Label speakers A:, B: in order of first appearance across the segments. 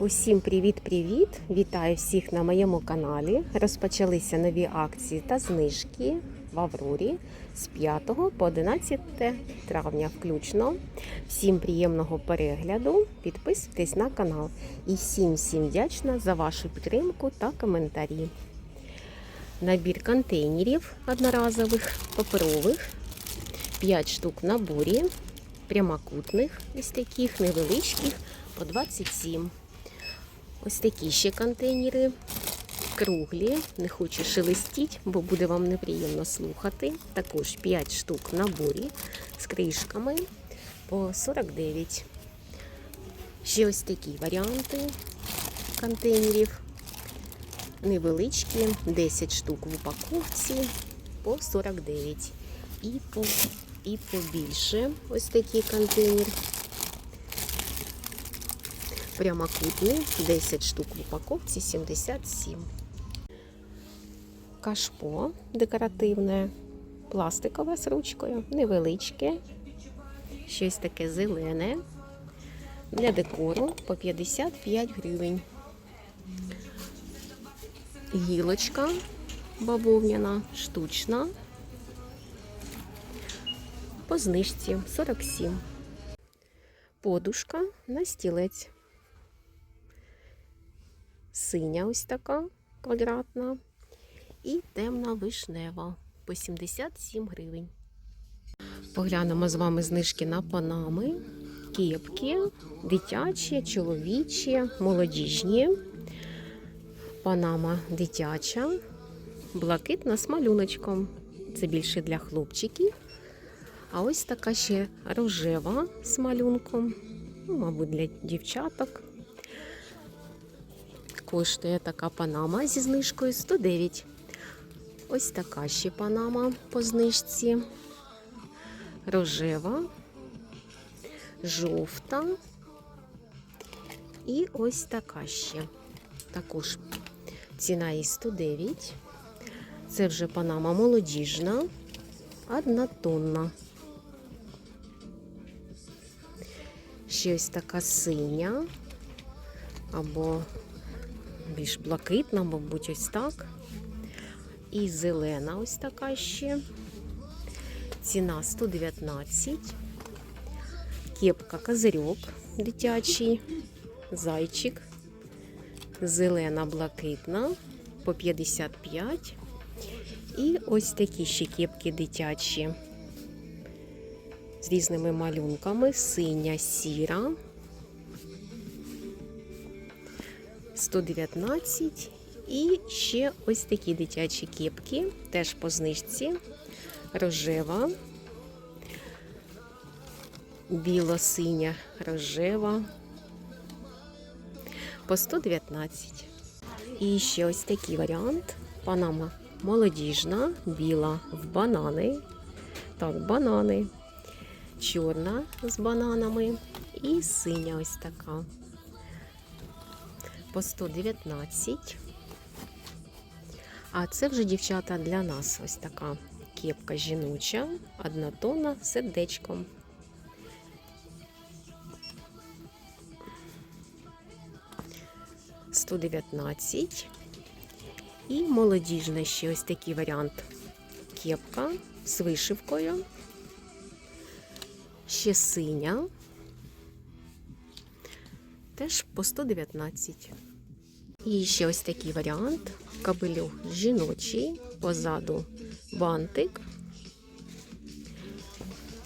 A: Усім привіт-привіт! Вітаю всіх на моєму каналі. Розпочалися нові акції та знижки в Аврорі з 5 по 11 травня включно. Всім приємного перегляду. Підписуйтесь на канал. І всім всім вдячна за вашу підтримку та коментарі. Набір контейнерів одноразових, паперових, 5 штук в наборі, прямокутних, ось таких невеличких по 27. Ось такі ще контейнери. Круглі, не хочу шелестіть, бо буде вам неприємно слухати. Також 5 штук в наборі з кришками по 49. Ще ось такі варіанти контейнерів. Невеличкі, 10 штук в упаковці по 49. І, по, і побільше ось такий контейнер прямокутний, 10 штук в упаковці, 77. Кашпо декоративне, пластикове з ручкою, невеличке, щось таке зелене. Для декору по 55 гривень. Гілочка бавовняна, штучна. По знижці 47. Подушка на стілець синя ось така квадратна і темна вишнева по 77 гривень. Поглянемо з вами знижки на панами, кепки, дитячі, чоловічі, молодіжні. Панама дитяча, блакитна з малюночком. Це більше для хлопчиків. А ось така ще рожева з малюнком, ну, мабуть, для дівчаток. Коштує така панама зі знижкою 109. Ось така ще панама по знижці. Рожева, жовта. І ось така ще. Також ціна її 109. Це вже панама молодіжна, однотонна. Ще ось така синя або більш блакитна, мабуть, ось так. І зелена ось така ще. Ціна 119. Кепка козирьок дитячий, зайчик. Зелена блакитна по 55. І ось такі ще кепки дитячі. З різними малюнками. Синя, сіра. 119. І ще ось такі дитячі кепки, теж по знижці. Рожева, біло-синя рожева по 119. І ще ось такий варіант. Панама молодіжна, біла в банани. Так, банани. Чорна з бананами і синя ось така по 119. А це вже, дівчата, для нас ось така кепка жіноча, однотонна з сердечком. Сто дев'ятнадцять. І молодіжна ще ось такий варіант. Кепка з вишивкою. Ще синя теж по 119. І ще ось такий варіант. Кабелюх жіночий, позаду бантик.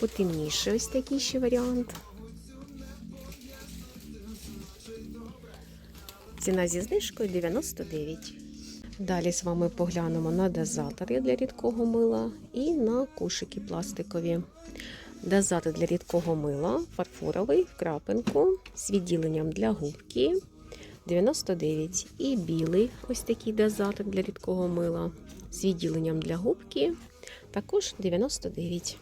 A: Потемніший ось такий ще варіант. Ціна зі знижкою 99. Далі з вами поглянемо на дозатори для рідкого мила і на кушики пластикові. Дозатор для рідкого мила, фарфоровий в крапинку з відділенням для губки 99. І білий ось такий дозатор для рідкого мила з відділенням для губки також 99.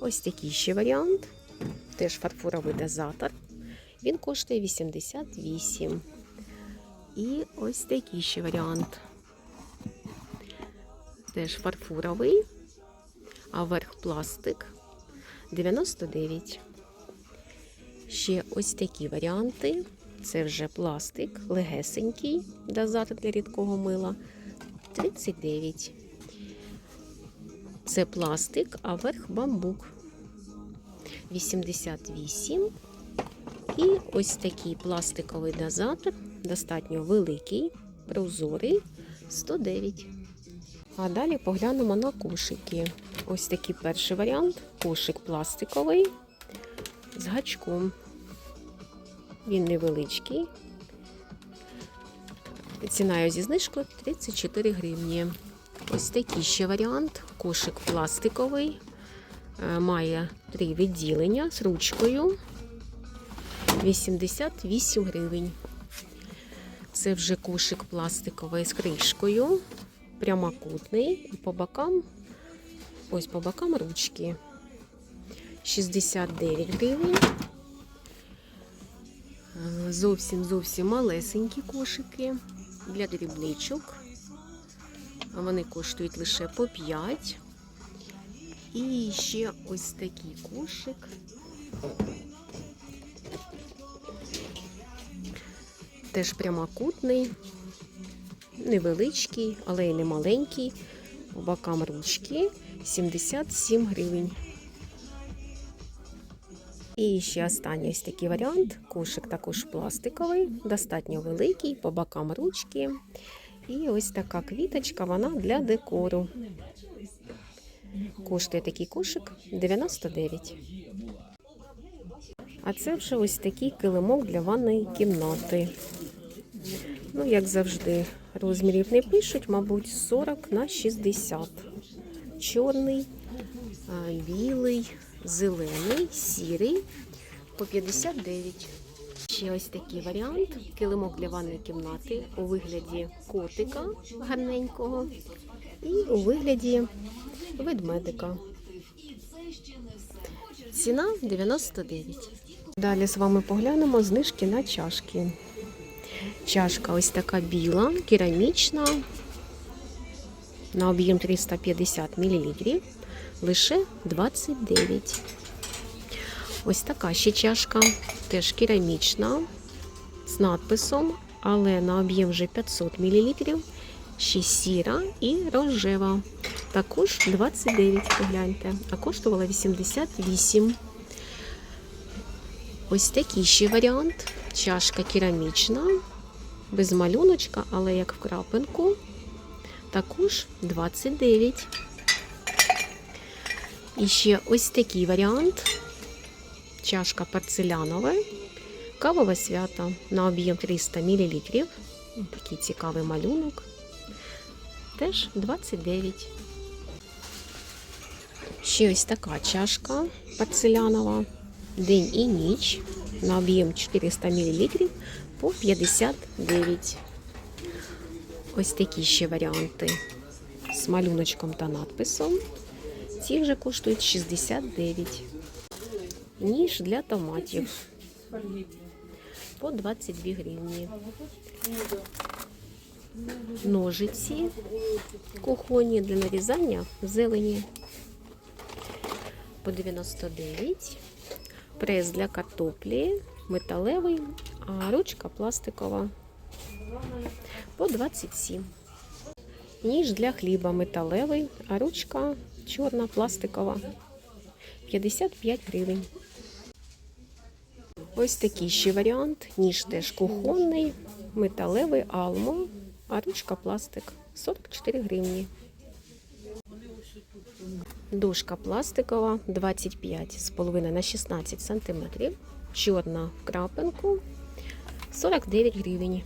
A: Ось такий ще варіант. Теж фарфоровий дозатор. Він коштує 88. І ось такий ще варіант. Теж фарфоровий, а верх пластик. 99. Ще ось такі варіанти. Це вже пластик, легесенький, дозатор для рідкого мила 39. Це пластик, а верх бамбук 88. І ось такий пластиковий дозатор, достатньо великий, прозорий 109. А далі поглянемо на кошики. Ось такий перший варіант кошик пластиковий з гачком. Він невеличкий. Ціна його зі знижкою 34 гривні. Ось такий ще варіант. Кошик пластиковий. Е, Має три відділення з ручкою. 88 гривень. Це вже кошик пластиковий з кришкою. Прямокутний. І по бокам, ось по бокам ручки. 69 гривень. Зовсім зовсім малесенькі кошики для дрібничок. Вони коштують лише по 5. І ще ось такий кошик. Теж прямокутний, невеличкий, але й не маленький. Бокам ручки 77 гривень. І ще останній ось такий варіант. Кошик також пластиковий, достатньо великий, по бокам ручки. І ось така квіточка, вона для декору. Коштує такий кошик 99. А це вже ось такий килимок для ванної кімнати. Ну, як завжди, розмірів не пишуть, мабуть, 40 на 60. Чорний, білий, зелений, сірий по 59. Ще ось такий варіант. Килимок для ванної кімнати у вигляді котика гарненького і у вигляді ведмедика. Ціна 99. Далі з вами поглянемо знижки на чашки. Чашка ось така біла, керамічна, на об'єм 350 мл, лише 29. Ось така ще чашка, теж керамічна, з надписом, але на об'єм вже 500 мл, ще сіра і рожева. Також 29, погляньте, а коштувала 88. Ось такий ще варіант. Чашка керамічна, без малюночка, але як в крапинку. Також 29. І ще ось такий варіант. Чашка порцелянова, кавове свято на об'єм 300 мл. Такий цікавий малюнок. Теж 29. Ще ось така чашка порцелянова. День і ніч на об'єм 400 мл по 59. Ось такі ще варіанти з малюночком та надписом. Ці вже коштують 69. Ніж для томатів по 22 гривні. Ножиці кухонні для нарізання зелені по 99. Прес для картоплі металевий, а ручка пластикова по 27. Ніж для хліба металевий, а ручка чорна пластикова 55 гривень. Ось такий ще варіант. Ніж теж кухонний, металевий алмо, а ручка пластик 44 гривні. Дошка пластикова 25,5 на 16 см. Чорна в крапинку 49 гривень.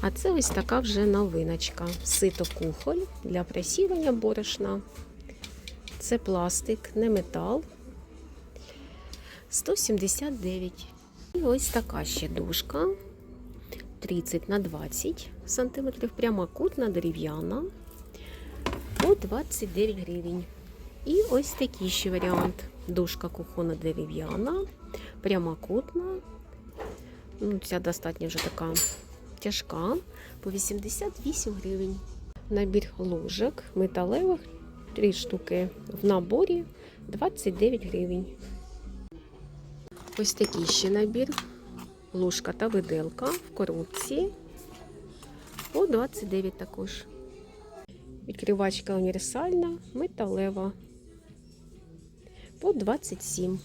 A: А це ось така вже новиночка. Сито кухоль для просіювання борошна. Це пластик, не метал. 179. І ось така ще дошка. 30 на 20 см, прямокутна, дерев'яна. По 29 гривень. І ось такий ще варіант. Дошка кухона дерев'яна, прямокутна. Ну, Ця достатньо вже така тяжка. По 88 гривень. Набір ложок металевих 3 штуки. В наборі 29 гривень. Ось такий ще набір. ложка та виделка в коробці по 29 також. Відкривачка універсальна, металева по 27.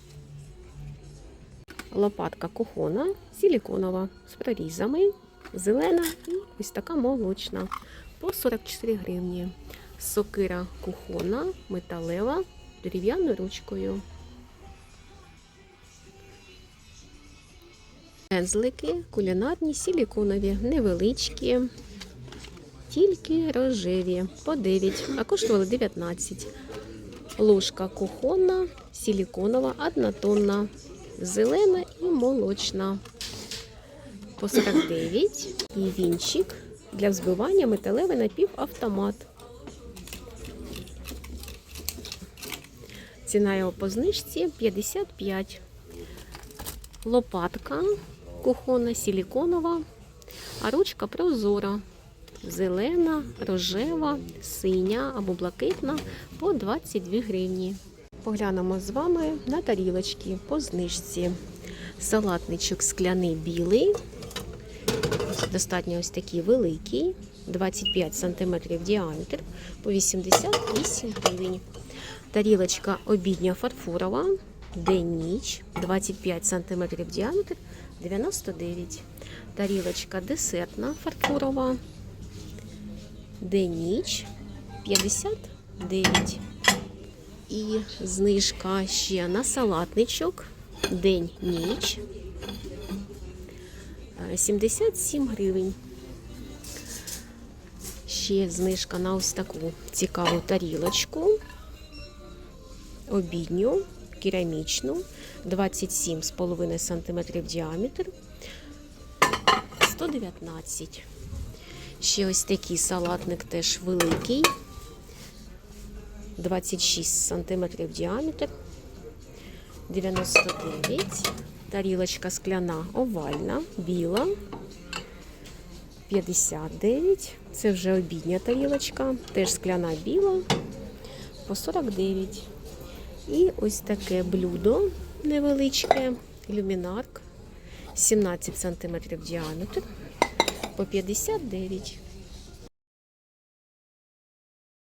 A: Лопатка кухона, силіконова з прорізами, зелена і ось така молочна по 44 гривні. Сокира кухона, металева, дерев'яною ручкою. Пензлики кулінарні, силіконові, невеличкі, тільки рожеві по 9, а коштували 19. Ложка кухонна, силіконова, однотонна, зелена і молочна. По 49. І вінчик для взбивання металевий напівавтомат. Ціна його по знижці 55. Лопатка кухонна, силіконова, а ручка прозора. Зелена, рожева, синя або блакитна по 22 гривні. Поглянемо з вами на тарілочки по знижці. Салатничок скляний білий. Достатньо ось такий великий, 25 см діаметр по 88 гривень. Тарілочка обідня фарфорова, день-ніч, 25 см діаметр, 99. Тарілочка десертна фарфорова, день-ніч, 59. І знижка ще на салатничок, день-ніч, 77 гривень. Ще знижка на ось таку цікаву тарілочку обідню, керамічну, 27,5 см діаметр, 119. Ще ось такий салатник теж великий, 26 см діаметр, 99. Тарілочка скляна овальна, біла, 59. Це вже обідня тарілочка, теж скляна біла, по 49. І ось таке блюдо невеличке, люмінарк, 17 см діаметр, по 59.